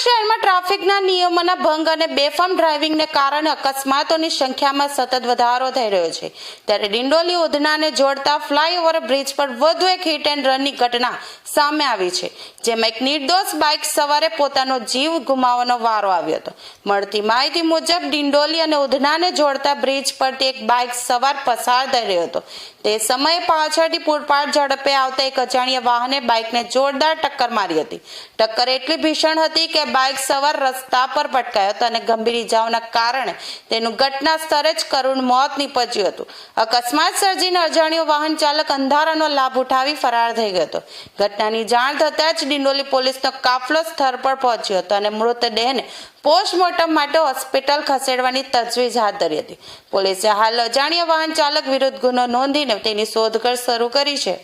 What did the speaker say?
ટ્રાફિકના નિયમોના ભંગ અને બેફામ ડ્રાઇવિંગને કારણે અકસ્માતોની સંખ્યામાં સતત વધારો થઈ રહ્યો છે. ત્યારે ડિંડોલી ઉધનાને જોડતા ફ્લાયઓવર બ્રિજ પર વધુ એક હિટ એન્ડ રનની ઘટના સામે આવી છે, જેમાં એક નિર્દોષ બાઇક સવારે પોતાનો જીવ ગુમાવવાનો વારો આવ્યો હતો. મળતી માહિતી મુજબ, ડિંડોલી અને ઉધનાને જોડતા બ્રિજ પરથી એક બાઇક સવાર પસાર થઈ રહ્યો હતો. તે સમયે પાછળથી પૂરપાટ ઝડપે આવતા એક અજાણ્યા વાહને બાઇકને જોરદાર ટક્કર મારી હતી. ટક્કર એટલી ભીષણ હતી કે બાઇક સવાર રસ્તા પર પટકાયો હતો અને ગંભીર ઇજાઓના કારણે તેનું ઘટના સ્થળે જ કરુણ મોત નીપજ્યું હતું. અકસ્માત સર્જીને અજાણ્યો વાહન ચાલક અંધારાનો લાભ ઉઠાવી ફરાર થઈ ગયો હતો. ઘટનાની જાણ થતાં જ ડિંડોલી પોલીસનો કાફલો સ્થળ પર પહોંચ્યો હતો અને મૃતદેહને પોસ્ટમોર્ટમ માટે હોસ્પિટલ ખસેડવાની તજવીજ હાથ ધરી હતી. પોલીસે હાલ અજાણ્યા વાહન ચાલક વિરુદ્ધ ગુનો નોંધીને તેની શોધખોળ શરૂ કરી છે.